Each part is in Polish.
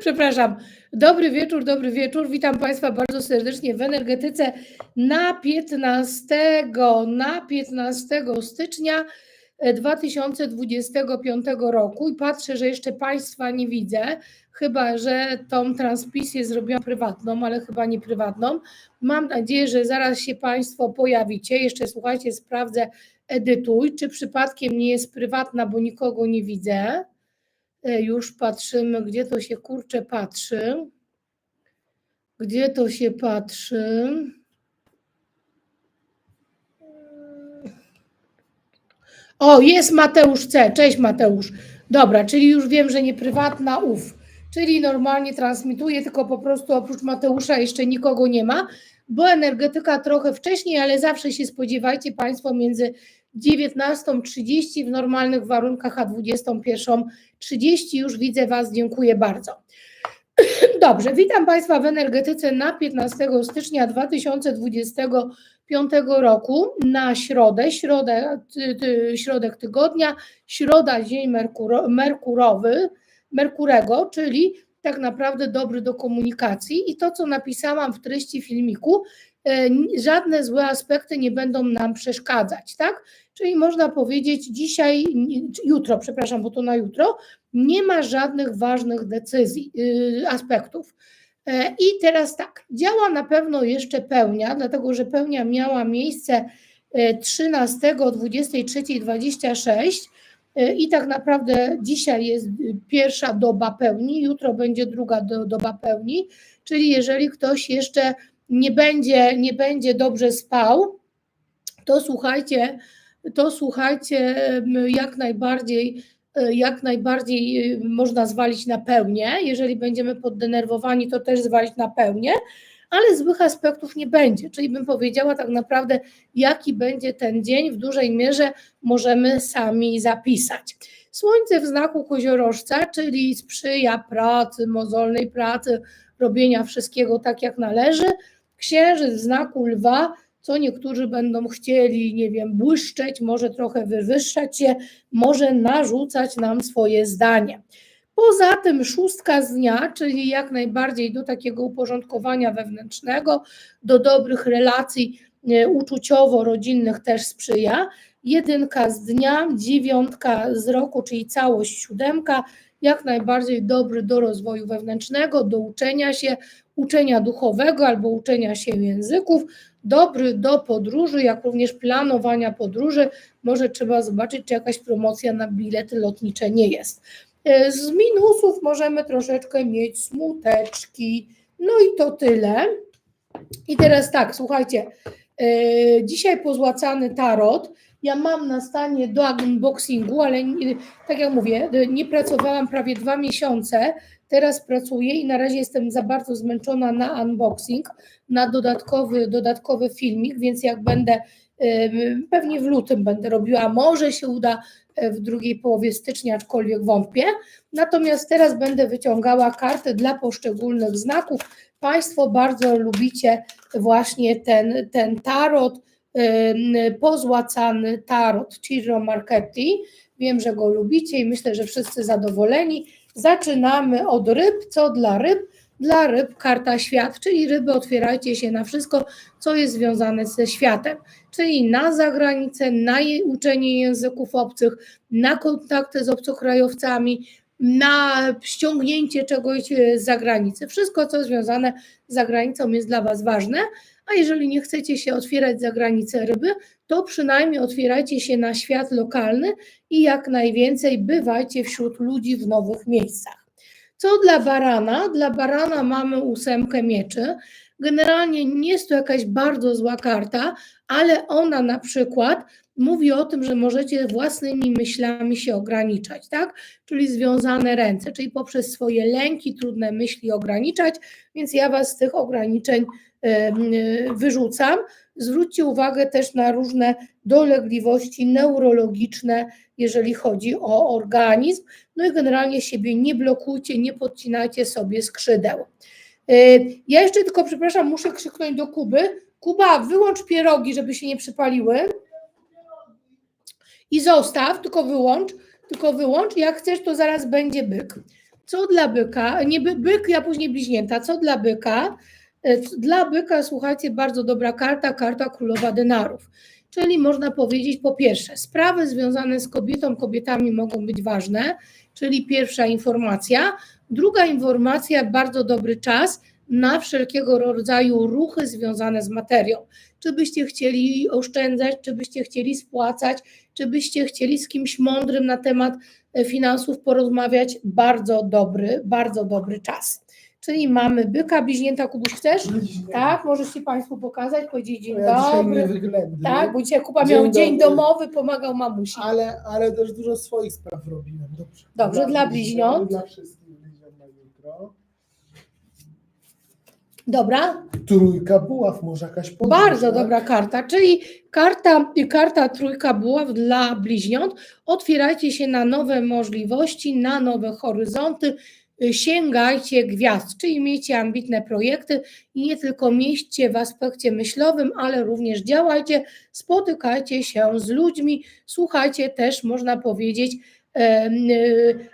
Przepraszam. Dobry wieczór, dobry wieczór. Witam Państwa bardzo serdecznie w energetyce na 15, na 15 stycznia 2025 roku i patrzę, że jeszcze Państwa nie widzę, chyba że tą transmisję zrobiłam prywatną, ale chyba nie prywatną. Mam nadzieję, że zaraz się Państwo pojawicie. Jeszcze słuchajcie, sprawdzę edytuj, czy przypadkiem nie jest prywatna, bo nikogo nie widzę. E, Już patrzymy, gdzie to się kurczę patrzy. Gdzie to się patrzy? O, jest Mateusz C. Cześć Mateusz. Dobra, czyli już wiem, że nie prywatna, ów. Czyli normalnie transmituję, tylko po prostu oprócz Mateusza jeszcze nikogo nie ma, bo energetyka trochę wcześniej, ale zawsze się spodziewajcie Państwo między 19.30 w normalnych warunkach, a 21.30. Już widzę Was, dziękuję bardzo. Dobrze, witam Państwa w energetyce na 15 stycznia 2025 roku na środę, środę środek tygodnia, środa dzień merkuro, merkurowy, merkurego, czyli tak naprawdę dobry do komunikacji i to, co napisałam w treści filmiku, żadne złe aspekty nie będą nam przeszkadzać, tak? Czyli można powiedzieć dzisiaj, jutro, przepraszam, bo to na jutro, nie ma żadnych ważnych decyzji, yy, aspektów. E, I teraz tak, działa na pewno jeszcze pełnia, dlatego że pełnia miała miejsce e, 13, 23, 26 e, i tak naprawdę dzisiaj jest pierwsza doba pełni, jutro będzie druga do, doba pełni, czyli jeżeli ktoś jeszcze nie będzie, nie będzie dobrze spał, to słuchajcie, to słuchajcie, jak najbardziej, jak najbardziej można zwalić na pełnię. Jeżeli będziemy poddenerwowani, to też zwalić na pełnię, ale złych aspektów nie będzie. Czyli bym powiedziała tak naprawdę, jaki będzie ten dzień, w dużej mierze możemy sami zapisać. Słońce w znaku koziorożca, czyli sprzyja pracy, mozolnej pracy, robienia wszystkiego tak jak należy. Księżyc w znaku lwa, co niektórzy będą chcieli, nie wiem, błyszczeć, może trochę wywyższać się, może narzucać nam swoje zdanie. Poza tym szóstka z dnia, czyli jak najbardziej do takiego uporządkowania wewnętrznego, do dobrych relacji uczuciowo-rodzinnych też sprzyja. Jedynka z dnia, dziewiątka z roku, czyli całość siódemka, jak najbardziej dobry do rozwoju wewnętrznego, do uczenia się, uczenia duchowego albo uczenia się języków, dobry do podróży, jak również planowania podróży. Może trzeba zobaczyć, czy jakaś promocja na bilety lotnicze nie jest. Z minusów możemy troszeczkę mieć smuteczki. No i to tyle. I teraz tak, słuchajcie, dzisiaj pozłacany tarot. Ja mam na stanie do unboxingu, ale nie, tak jak mówię, nie pracowałam prawie dwa miesiące. Teraz pracuję i na razie jestem za bardzo zmęczona na unboxing, na dodatkowy, dodatkowy filmik, więc jak będę, pewnie w lutym będę robiła, może się uda w drugiej połowie stycznia, aczkolwiek wątpię. Natomiast teraz będę wyciągała karty dla poszczególnych znaków. Państwo bardzo lubicie właśnie ten, ten tarot, pozłacany tarot Ciro Marchetti. Wiem, że go lubicie i myślę, że wszyscy zadowoleni. Zaczynamy od ryb. Co dla ryb? Dla ryb karta świat, czyli ryby otwierajcie się na wszystko, co jest związane ze światem, czyli na zagranicę, na uczenie języków obcych, na kontakty z obcokrajowcami, na ściągnięcie czegoś z zagranicy. Wszystko, co związane z zagranicą jest dla Was ważne, a jeżeli nie chcecie się otwierać za granicę ryby, to przynajmniej otwierajcie się na świat lokalny i jak najwięcej bywajcie wśród ludzi w nowych miejscach. Co dla barana? Dla barana mamy ósemkę mieczy. Generalnie nie jest to jakaś bardzo zła karta, ale ona na przykład mówi o tym, że możecie własnymi myślami się ograniczać, tak? Czyli związane ręce, czyli poprzez swoje lęki, trudne myśli ograniczać, więc ja Was z tych ograniczeń wyrzucam. Zwróćcie uwagę też na różne dolegliwości neurologiczne, jeżeli chodzi o organizm. No i generalnie siebie nie blokujcie, nie podcinajcie sobie skrzydeł. Ja jeszcze tylko, przepraszam, muszę krzyknąć do Kuby. Kuba, wyłącz pierogi, żeby się nie przypaliły. I zostaw, tylko wyłącz, tylko wyłącz. Jak chcesz, to zaraz będzie byk. Co dla byka, nie by, byk, a później bliźnięta, co dla byka? E, Dla byka, słuchajcie, bardzo dobra karta, karta królowa denarów. Czyli można powiedzieć, po pierwsze, sprawy związane z kobietą, kobietami mogą być ważne, czyli pierwsza informacja. Druga informacja, bardzo dobry czas na wszelkiego rodzaju ruchy związane z materią. Czy byście chcieli oszczędzać, czy byście chcieli spłacać, czy byście chcieli z kimś mądrym na temat e, finansów porozmawiać, bardzo dobry, bardzo dobry czas. Czyli mamy byka, bliźnięta, Kubuś chcesz? Tak, możecie Państwu pokazać, powiedzieć dzień Ja dzisiaj dobry. Tak, bo dzisiaj Kuba Dzień miał dzień dobry. domowy, pomagał mamusi. ale, ale też dużo swoich spraw robiłem. Dobrze, Dobrze, dla bliźniąt. Dla wszystkich bliźniąt na jutro. Dobra, Trójka buław, może jakaś podróż, bardzo tak? dobra karta, czyli karta, karta trójka buław dla bliźniąt. Otwierajcie się na nowe możliwości, na nowe horyzonty, sięgajcie gwiazd, czyli miejcie ambitne projekty i nie tylko mieście w aspekcie myślowym, ale również działajcie, spotykajcie się z ludźmi, słuchajcie też, można powiedzieć, y,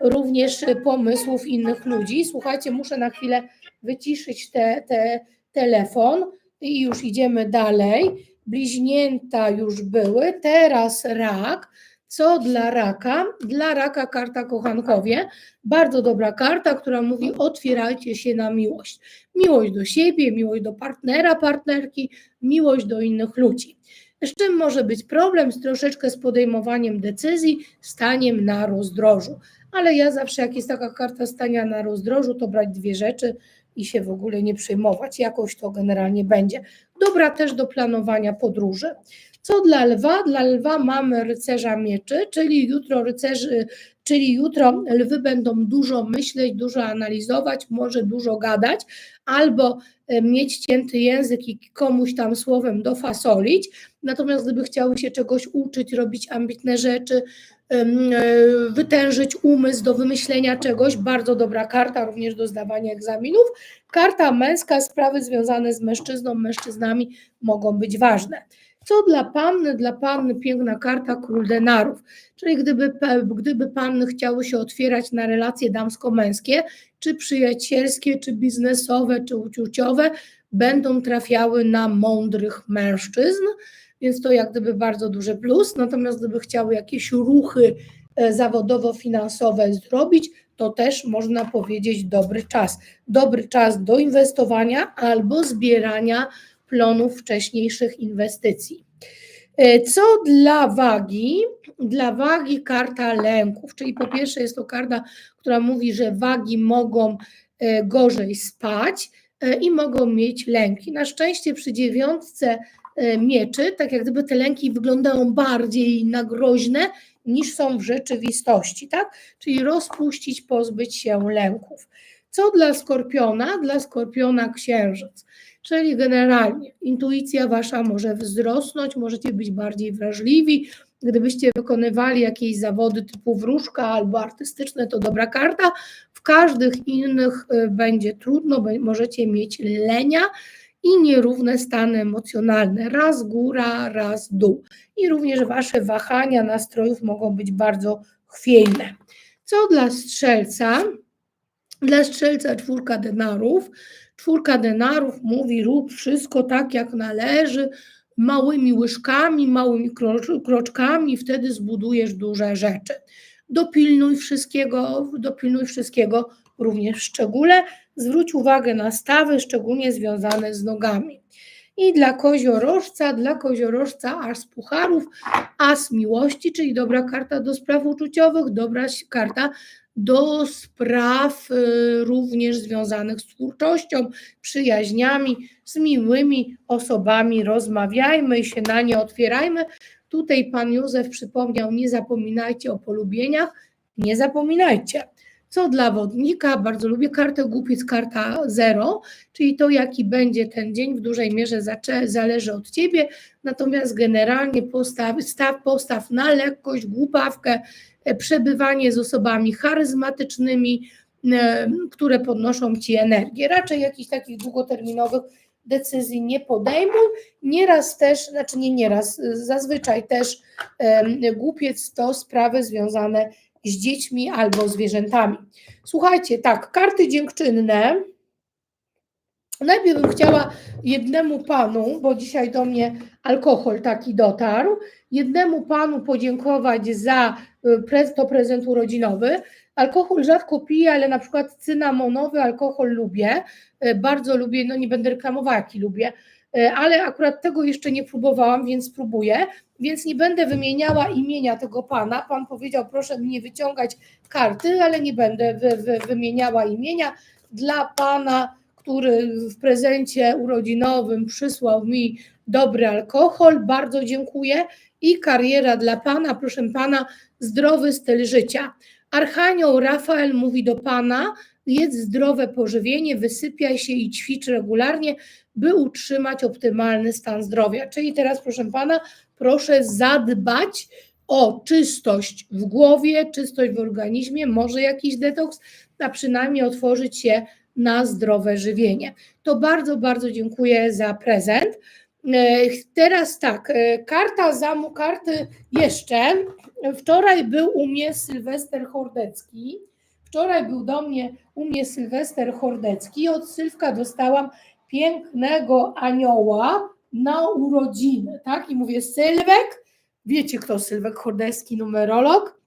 również pomysłów innych ludzi. Słuchajcie, muszę na chwilę wyciszyć te, te telefon i już idziemy dalej. Bliźnięta już były, teraz rak. Co dla raka? Dla raka karta kochankowie. Bardzo dobra karta, która mówi otwierajcie się na miłość. Miłość do siebie, miłość do partnera, partnerki, miłość do innych ludzi. Z czym może być problem? Z troszeczkę z podejmowaniem decyzji, staniem na rozdrożu. Ale ja zawsze, jak jest taka karta stania na rozdrożu, to brać dwie rzeczy i się w ogóle nie przejmować. Jakoś to generalnie będzie. Dobra też do planowania podróży. Co dla lwa? Dla lwa mamy rycerza mieczy, czyli jutro rycerzy, czyli jutro lwy będą dużo myśleć, dużo analizować, może dużo gadać, albo e, mieć cięty język i komuś tam słowem dofasolić. Natomiast gdyby chciały się czegoś uczyć, robić ambitne rzeczy, e, wytężyć umysł do wymyślenia czegoś, bardzo dobra karta również do zdawania egzaminów. Karta męska, sprawy związane z mężczyzną, mężczyznami mogą być ważne. Co dla panny? Dla panny piękna karta król denarów, czyli gdyby, gdyby panny chciały się otwierać na relacje damsko-męskie, czy przyjacielskie, czy biznesowe, czy uczuciowe, będą trafiały na mądrych mężczyzn, więc to jak gdyby bardzo duży plus. Natomiast gdyby chciały jakieś ruchy e, zawodowo-finansowe zrobić, to też można powiedzieć dobry czas. Dobry czas do inwestowania albo zbierania plonów wcześniejszych inwestycji. E, Co dla wagi? Dla wagi karta lęków, czyli po pierwsze jest to karta, która mówi, że wagi mogą e, gorzej spać e, i mogą mieć lęki. Na szczęście przy dziewiątce mieczy, tak jak gdyby te lęki wyglądają bardziej na groźne niż są w rzeczywistości, tak? Czyli rozpuścić, pozbyć się lęków. Co dla skorpiona? Dla skorpiona księżyc. Czyli generalnie intuicja wasza może wzrosnąć, możecie być bardziej wrażliwi. Gdybyście wykonywali jakieś zawody typu wróżka albo artystyczne, to dobra karta. W każdych innych y, będzie trudno, możecie mieć lenia i nierówne stany emocjonalne, raz góra, raz dół. I również wasze wahania nastrojów mogą być bardzo chwiejne. Co dla strzelca? Dla strzelca czwórka denarów. Czwórka denarów mówi: rób wszystko tak, jak należy, małymi łyżkami, małymi kro- kroczkami, wtedy zbudujesz duże rzeczy. Dopilnuj wszystkiego, dopilnuj wszystkiego również w szczególe. Zwróć uwagę na stawy, szczególnie związane z nogami. I dla koziorożca, dla koziorożca as pucharów, as miłości, czyli dobra karta do spraw uczuciowych, dobra karta do spraw y, również związanych z twórczością, przyjaźniami, z miłymi osobami. Rozmawiajmy się na nie otwierajmy. Tutaj pan Józef przypomniał, nie zapominajcie o polubieniach, nie zapominajcie. Co dla wodnika, bardzo lubię kartę głupiec, karta zero, czyli to jaki będzie ten dzień w dużej mierze zależy od ciebie, natomiast generalnie postaw, staw, postaw na lekkość, głupawkę, e, przebywanie z osobami charyzmatycznymi, e, które podnoszą ci energię. Raczej jakichś takich długoterminowych decyzji nie podejmuj. Nieraz też, znaczy nie nieraz, zazwyczaj też głupiec to sprawy związane z dziećmi albo zwierzętami. Słuchajcie, tak, karty dziękczynne. Najpierw bym chciała jednemu panu, bo dzisiaj do mnie alkohol taki dotarł, jednemu panu podziękować za y, to prezent urodzinowy. Alkohol rzadko piję, ale na przykład cynamonowy alkohol lubię. Y, Bardzo lubię, no nie będę reklamowała, jaki lubię, ale akurat tego jeszcze nie próbowałam, więc spróbuję. Więc nie będę wymieniała imienia tego pana. Pan powiedział, proszę mi nie wyciągać karty, ale nie będę wy, wy, wymieniała imienia. Dla pana, który w prezencie urodzinowym przysłał mi dobry alkohol, bardzo dziękuję. I kariera dla pana, proszę pana, zdrowy styl życia. Archanioł Rafael mówi do pana: jedz zdrowe pożywienie, wysypiaj się i ćwicz regularnie, by utrzymać optymalny stan zdrowia. Czyli teraz, proszę pana, proszę zadbać o czystość w głowie, czystość w organizmie, może jakiś detoks, a przynajmniej otworzyć się na zdrowe żywienie. To bardzo, bardzo dziękuję za prezent. E, Teraz tak, e, karta zamu, karty jeszcze. Wczoraj był u mnie Sylwester Hordecki. Wczoraj był do mnie u mnie Sylwester Hordecki. Od Sylwka dostałam pięknego anioła na urodziny, tak? I mówię, Sylwek, wiecie kto Sylwek Hordecki, numerolog?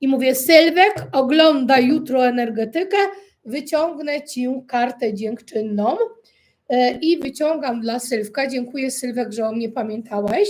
I mówię, Sylwek, ogląda jutro energetykę, wyciągnę ci kartę dziękczynną e, i wyciągam dla Sylwka. Dziękuję Sylwek, że o mnie pamiętałeś.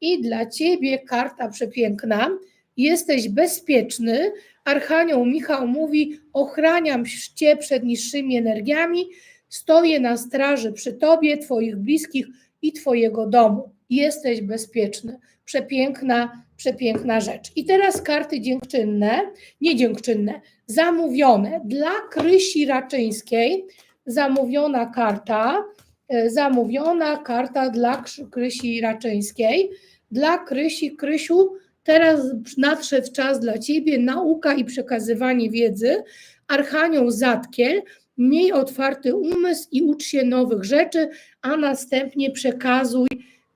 I dla ciebie karta przepiękna. Jesteś bezpieczny. Archanioł Michał mówi: Ochraniam cię przed niższymi energiami. Stoję na straży przy tobie, twoich bliskich i twojego domu. Jesteś bezpieczny. Przepiękna, przepiękna rzecz. I teraz karty dziękczynne, nie dziękczynne, zamówione dla Krysi Raczyńskiej. Zamówiona karta, e, zamówiona karta dla Krysi Raczyńskiej. Dla Krysi, Krysiu, teraz nadszedł czas dla Ciebie, nauka i przekazywanie wiedzy. Archanioł Zatkiel, miej otwarty umysł i ucz się nowych rzeczy, a następnie przekazuj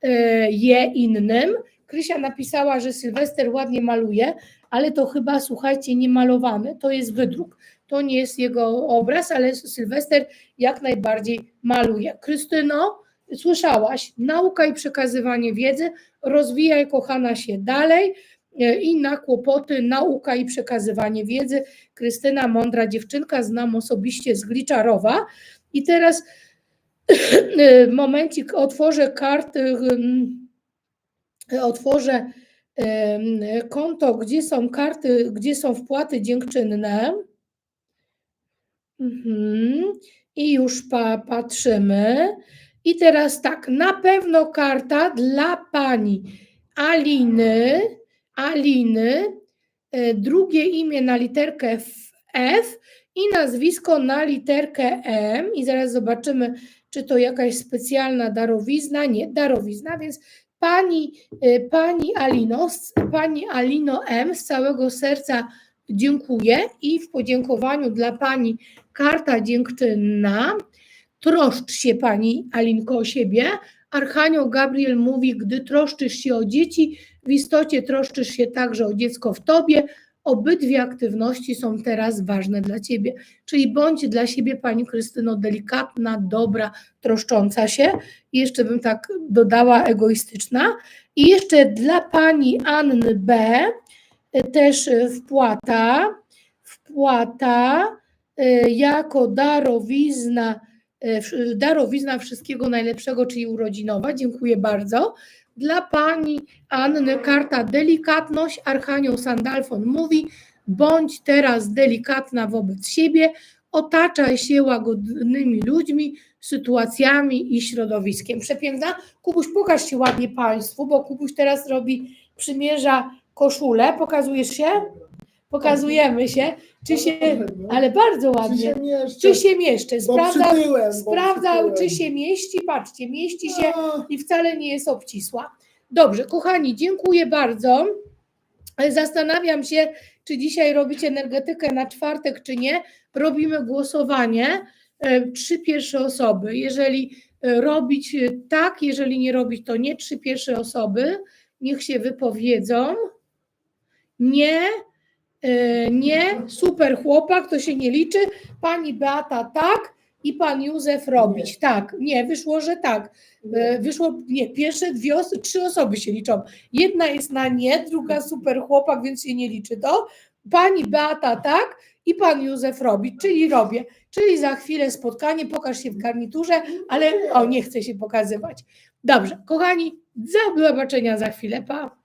e, je innym. Krysia napisała, że Sylwester ładnie maluje, ale to chyba, słuchajcie, nie malowany, to jest wydruk. To nie jest jego obraz, ale Sylwester jak najbardziej maluje. Krystyno, słyszałaś, nauka i przekazywanie wiedzy, rozwijaj, kochana się dalej e, i na kłopoty, nauka i przekazywanie wiedzy. Krystyna, mądra dziewczynka, znam osobiście z Gliczarowa. I teraz e, momencik, otworzę karty, otworzę konto, gdzie są karty, gdzie są wpłaty dziękczynne. Mhm. I już pa, patrzymy. I teraz tak, na pewno karta dla pani Aliny, Aliny, e, drugie imię na literkę F, i nazwisko na literkę M. I zaraz zobaczymy, czy to jakaś specjalna darowizna. Nie, darowizna, więc pani, e, pani Alino, pani Alino M z całego serca dziękuję i w podziękowaniu dla pani karta dziękczynna. Troszcz się pani Alinko o siebie. Archanioł Gabriel mówi, gdy troszczysz się o dzieci, w istocie troszczysz się także o dziecko w tobie. Obydwie aktywności są teraz ważne dla ciebie. Czyli bądź dla siebie, pani Krystyno, delikatna, dobra, troszcząca się. Jeszcze bym tak dodała, egoistyczna. I jeszcze dla pani Anny B. y, też y, wpłata, wpłata y, jako darowizna, darowizna wszystkiego najlepszego, czyli urodzinowa. Dziękuję bardzo. Dla pani Anny karta delikatność. Archanioł Sandalfon mówi: bądź teraz delikatna wobec siebie, otaczaj się łagodnymi ludźmi, sytuacjami i środowiskiem. Przepiękna. Kubuś, pokaż się ładnie Państwu, bo Kubuś teraz robi, przymierza koszulę. Pokazujesz się? Pokazujemy się. Czy się, ale bardzo Czy ładnie. się mieszczę? Czy się mieszczę? Sprawdza, przytyłem, sprawdzał, czy się mieści. Patrzcie, mieści się i wcale nie jest obcisła. Dobrze, kochani, dziękuję bardzo. Zastanawiam się, czy dzisiaj robicie energetykę na czwartek, czy nie. Robimy głosowanie. E, Trzy pierwsze osoby. Jeżeli e, robić e, tak, jeżeli nie robić, to nie. Trzy pierwsze osoby niech się wypowiedzą. Nie, Nie, super chłopak, to się nie liczy. Pani Beata tak i pan Józef robić. Tak, nie, wyszło, że tak. E, Wyszło, nie, pierwsze dwie, os- trzy osoby się liczą. Jedna jest na nie, druga super chłopak, więc się nie liczy to. Pani Beata tak i pan Józef robić, czyli robię. Czyli za chwilę spotkanie, pokaż się w garniturze, ale o, nie chcę się pokazywać. Dobrze, kochani, do zobaczenia za chwilę, pa.